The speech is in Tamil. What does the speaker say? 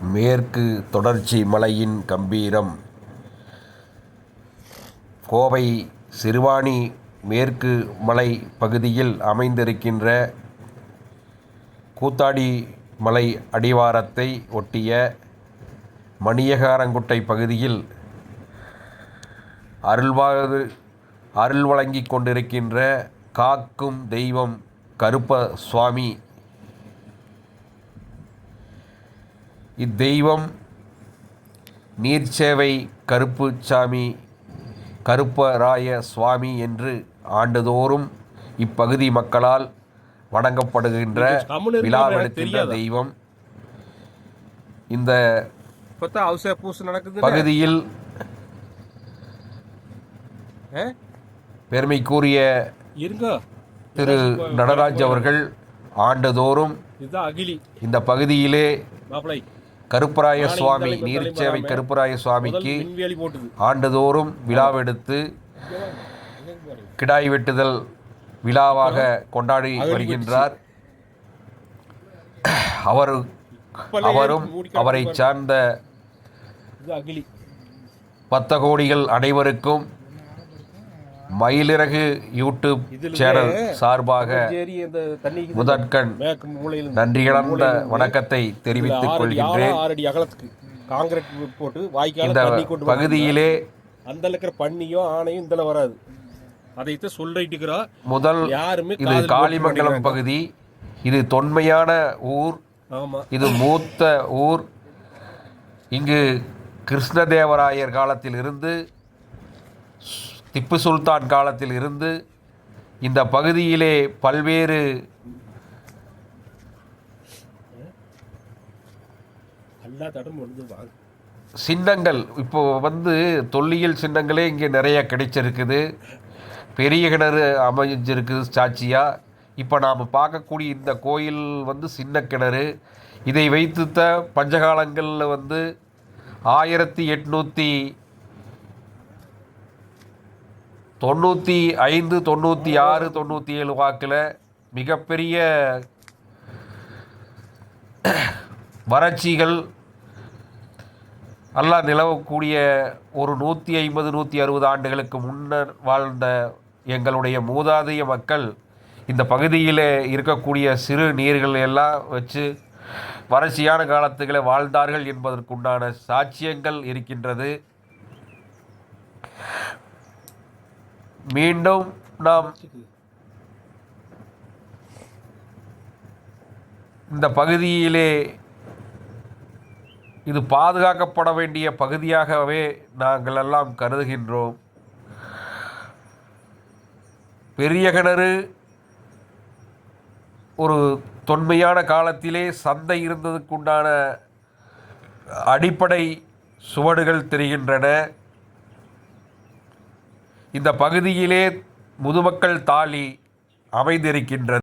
மேற்கு தொடர்ச்சி மலையின் கம்பீரம். கோவை சிறுவாணி மேற்கு மலை பகுதியில் அமைந்திருக்கின்ற கூத்தாடி மலை அடிவாரத்தை ஒட்டிய மணியகாரங்குட்டை பகுதியில் அருள்வாது அருள் வழங்கிக் கொண்டிருக்கின்ற காக்கும் தெய்வம் கருப்ப சுவாமி இத்தெய்வம் நீர்ச்சேவை கருப்புசாமி கருப்பராய சுவாமி என்று ஆண்டுதோறும் இப்பகுதி மக்களால் வணங்கப்படுகின்ற விழாவெடுக்கின்ற தெய்வம். இந்த பகுதியில் பெருமைக்குரிய திரு நடராஜ் அவர்கள் ஆண்டுதோறும் இந்த பகுதியிலே கருப்பராய சுவாமி நீர்ச்சேவை கருப்பராய சுவாமிக்கு ஆண்டுதோறும் விழாவெடுத்து கிடாய் வெட்டுதல் விழாவாக கொண்டாடி வருகின்றார். அவர் அவரும் அவரை சார்ந்த பத்த கோடிகள் அனைவருக்கும் மயிலிறகு யூடியூப் சேனல் சார்பாக முதற்கண் நன்றி கலந்த வணக்கத்தை தெரிவித்துக் கொள்கின்றேன் இந்த பகுதியிலே அந்த இருக்கிற பண்ணியும் ஆணையும் இதுல வராது. அதைத்தான் சொல்லிட்டு முதல் யாருமே இது காளிமங்கலம். பகுதி. இது தொன்மையான ஊர். ஆமா. இது மூத்த ஊர். இங்கு கிருஷ்ணதேவராயர் காலத்தில் இருந்து திப்பு சுல்தான் காலத்தில் இருந்து இந்த பகுதியிலே பல்வேறு சின்னங்கள் இப்போ வந்து தொல்லியல் சின்னங்களே இங்கே நிறைய கிடைச்சிருக்குது. பெரிய கிணறு அமைஞ்சிருக்குது சாட்சியாக இப்போ நாம் பார்க்கக்கூடிய இந்த கோயில் வந்து சின்ன கிணறு. இதை வைத்துத்த பஞ்சகாலங்களில் வந்து ஆயிரத்தி எட்நூற்றி தொண்ணூற்றி ஐந்து தொண்ணூற்றி ஆறு தொண்ணூற்றி ஏழு வாக்கில் மிகப்பெரிய வறட்சிகள் எல்லாம் நிலவக்கூடிய ஒரு நூற்றி ஐம்பது நூற்றி அறுபது ஆண்டுகளுக்கு முன்னர் வாழ்ந்த எங்களுடைய மூதாதைய மக்கள் இந்த பகுதியில் இருக்கக்கூடிய சிறு நீர்கள் எல்லாம் வச்சு வறட்சியான காலத்துகளை வாழ்ந்தார்கள் என்பதற்குண்டான சாட்சியங்கள் இருக்கின்றது. மீண்டும் நாம் இந்த பகுதியிலே இது பாதுகாக்கப்பட வேண்டிய பகுதியாகவே நாங்கள் எல்லாம் கருதுகின்றோம். பெரிய கிணறு ஒரு தொன்மையான காலத்திலே சந்தை இருந்ததுக்குண்டான அடிப்படை சுவடுகள் தெரிகின்றன. இந்த பகுதியிலே முதுமக்கள் தாலி அமைந்திருக்கின்றது.